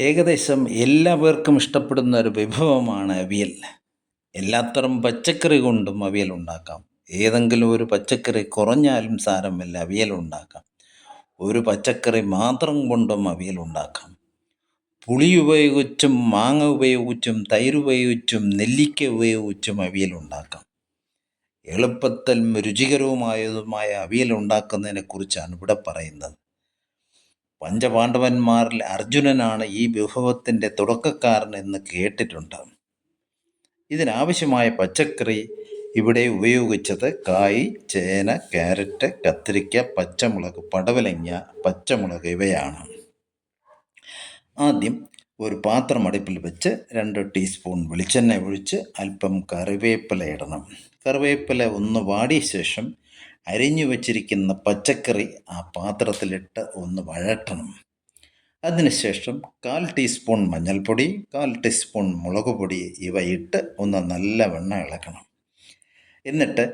ഏകദേശം എല്ലാവർക്കും ഇഷ്ടപ്പെടുന്ന ഒരു വിഭവമാണ് അവിയൽ. എല്ലാത്തരം പച്ചക്കറി കൊണ്ടും അവിയൽ ഉണ്ടാക്കാം. ഏതെങ്കിലും ഒരു പച്ചക്കറി കുറഞ്ഞാലും സാരമില്ല അവിയൽ ഉണ്ടാക്കാം. ഒരു പച്ചക്കറി മാത്രം കൊണ്ടും അവിയൽ ഉണ്ടാക്കാം. പുളി ഉപയോഗിച്ചും മാങ്ങ ഉപയോഗിച്ചും തൈര് ഉപയോഗിച്ചും നെല്ലിക്ക ഉപയോഗിച്ചും അവിയൽ ഉണ്ടാക്കാം. എളുപ്പത്തിലും രുചികരവുമായതുമായ അവിയൽ ഉണ്ടാക്കുന്നതിനെ കുറിച്ചാണ് ഇവിടെ പറയുന്നത്. പഞ്ചപാണ്ഡവന്മാരിൽ അർജുനനാണ് ഈ വിഭവത്തിന്റെ തുടക്കക്കാരൻ എന്ന് കേട്ടിട്ടുണ്ട്. ഇതിനാവശ്യമായ പച്ചക്കറി ഇവിടെ ഉപയോഗിച്ചത് കായ് ചേന ക്യാരറ്റ് കത്തിരിക്ക പച്ചമുളക് പടവലങ്ങ പച്ചമുളക് ഇവയാണ്. ആദ്യം ഒരു പാത്രം അടുപ്പിൽ വെച്ച് രണ്ട് ടീസ്പൂൺ വെളിച്ചെണ്ണ ഒഴിച്ച് അല്പം കറിവേപ്പില ഇടണം. കറിവേപ്പില ഒന്ന് വാടിയ ശേഷം അരിഞ്ഞു വച്ചിരിക്കുന്ന പച്ചക്കറി ആ പാത്രത്തിലിട്ട് ഒന്ന് വഴറ്റണം. അതിനുശേഷം കാൽ ടീസ്പൂൺ മഞ്ഞൾപ്പൊടി കാൽ ടീസ്പൂൺ മുളക് പൊടി ഇവ ഇട്ട് ഒന്ന് നല്ലവണ്ണം വെണ്ണ ഇളക്കണം. എന്നിട്ട്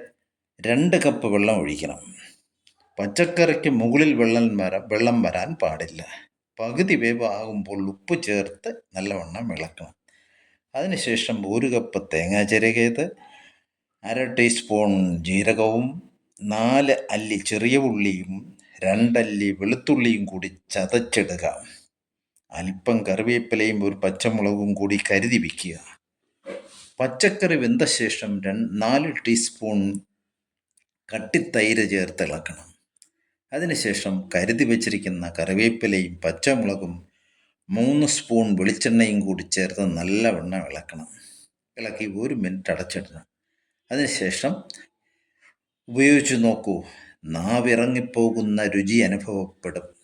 രണ്ട് കപ്പ് വെള്ളം ഒഴിക്കണം. പച്ചക്കറിക്ക് മുകളിൽ വെള്ളം വര വെള്ളം വരാൻ പാടില്ല. പകുതി വേവാകുമ്പോൾ ഉപ്പ് ചേർത്ത് നല്ലവണ്ണം ഇളക്കണം. അതിനുശേഷം ഒരു കപ്പ് തേങ്ങ ചിരകിയത് അര ടീസ്പൂൺ ജീരകവും നാല് അല്ലി ചെറിയ ഉള്ളിയും രണ്ടല്ലി വെളുത്തുള്ളിയും കൂടി ചതച്ചിടുക. അല്പം കറിവേപ്പിലയും ഒരു പച്ചമുളകും കൂടി കരുതി വയ്ക്കുക പച്ചക്കറി വെന്ത ശേഷം നാല് ടീസ്പൂൺ കട്ടിത്തൈര് ചേർത്ത് ഇളക്കണം. അതിനുശേഷം കരുതി വച്ചിരിക്കുന്ന കറിവേപ്പിലയും പച്ചമുളകും മൂന്ന് സ്പൂൺ വെളിച്ചെണ്ണയും കൂടി ചേർത്ത് നല്ലവണ്ണം ഇളക്കണം. ഇളക്കി ഒരു മിനിറ്റ് അടച്ചിടണം. അതിനുശേഷം ഉപയോഗിച്ച് നോക്കൂ. നാവിറങ്ങിപ്പോകുന്ന രുചി അനുഭവപ്പെടും.